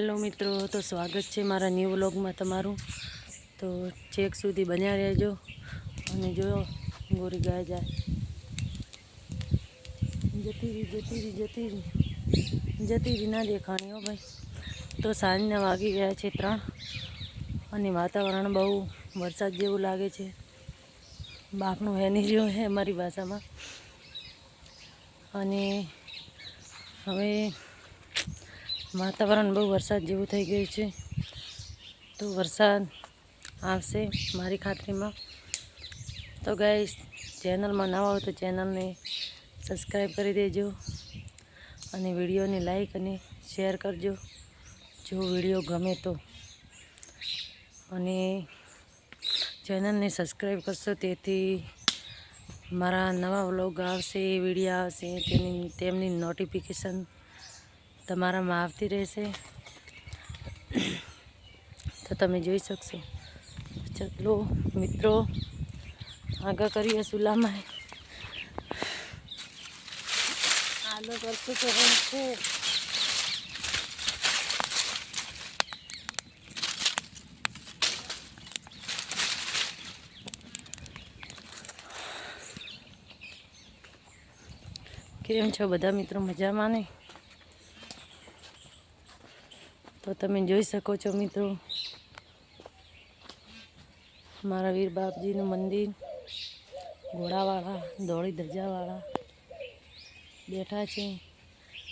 Hello મિત્રો, તો સ્વાગત છે મારા ન્યૂ વ્લોગમાં તમારું. તો ચેક સુધી બન્યા રહેજો અને જો ગોરી ગાય જાય. જતી રહી, જતી જતી રહી. જતી ના દેખાણી હો ભાઈ. તો સાંજના વાગી ગયા છે ત્રણ અને વાતાવરણ બહુ વરસાદ જેવું લાગે છે. બાપનું હે નહીં રહ્યું હે અમારી ભાષામાં. અને હવે વાતાવરણ બહુ વરસાદ જેવું થઈ ગયું છે. તો વરસાદ આવશે મારી ખાતરીમાં. તો ગાઈસ ચેનલમાં નવા હોય તો ચેનલને સબસ્ક્રાઈબ કરી દેજો અને વિડીયોને લાઈક અને શેર કરજો જો વીડિયો ગમે તો. અને ચેનલને સબસ્ક્રાઈબ કરશો તેથી મારા નવા વ્લોગ આવશે વીડિયો આવશે, તેની તેમની નોટિફિકેશન તમારામાં આવતી રહેશે. તો તમે જોઈ શકશો. ચલો, મિત્રો, આગળ કરીએ સુલામાં. આલો કરતું તો છે કેમ છો બધા મિત્રો? મજામાં ને? તો તમે જોઈ શકો છો મિત્રો. મારા વીર બાપજીનું મંદિર, ઘોડાવાળા, દોડી ધજાવાળા, બેઠા છે.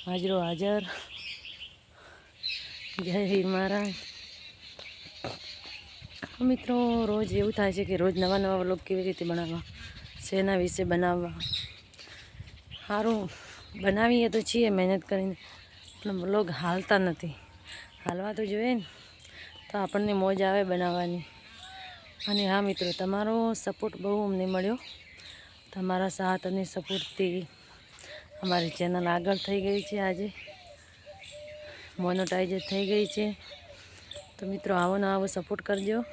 હાજરો હાજર. જય વીર મહારાજ. મિત્રો, રોજ એવું થાય છે કે રોજ નવા નવા વ્લોગ કેવી રીતે બનાવવા, શેના વિશે બનાવવા. સારું બનાવીએ તો છીએ, મહેનત કરીને, પણ વ્લોગ હાલતા નથી. હાલવા તો જોઈએ ને, તો આપણને મોજ આવે બનાવવાની. અને હા મિત્રો, તમારો સપોર્ટ બહુ અમને મળ્યો. તમારા સાથ અને સપોર્ટથી અમારી ચેનલ આગળ થઈ ગઈ છે આજે. મોનોટાઈઝ થઈ ગઈ છે. તો મિત્રો, આવો ને આવો સપોર્ટ કરજો.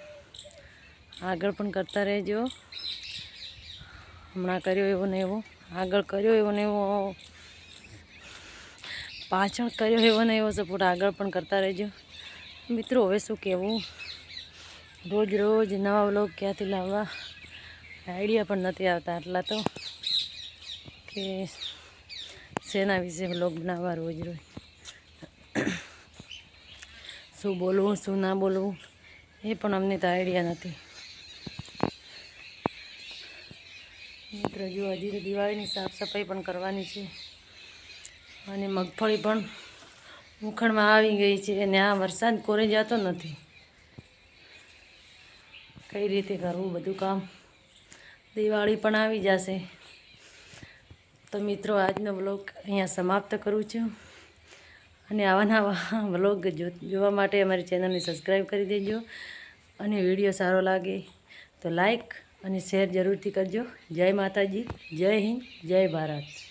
આગળ પણ કરતા રહેજો. હમણાં કર્યો એવો ને એવો, આગળ કર્યો એવો ને એવો. પાછળ કર્યો એવો ને એવો સપોર્ટ આગળ પણ કરતા રહેજો. મિત્રો, હવે શું કહેવું? રોજ રોજ નવા વ્લોગ ક્યાંથી લાવવા? આઈડિયા પણ નથી આવતા આટલા તો કે શેના વિશે વ્લોગ બનાવવા રોજ રોજ. શું બોલવું, શું ના બોલવું, એ પણ અમને તો આઈડિયા નથી. મિત્રો, જો હજી તો દિવાળીની સાફ સફાઈ પણ કરવાની છે. અને મગફળી પણ ઉખણમાં આવી ગઈ છે અને આ વરસાદ કોરે જતો નથી. કઈ રીતે કરવું બધું કામ? દિવાળી પણ આવી જશે. તો મિત્રો, આજનો બ્લોગ અહીંયા સમાપ્ત કરું છું. અને આવા નવા બ્લોગ જોવા માટે અમારી ચેનલને સબસ્ક્રાઈબ કરી દેજો. અને વીડિયો સારો લાગે તો લાઈક અને શેર જરૂરથી કરજો. જય માતાજી, જય હિન્દ, જય ભારત.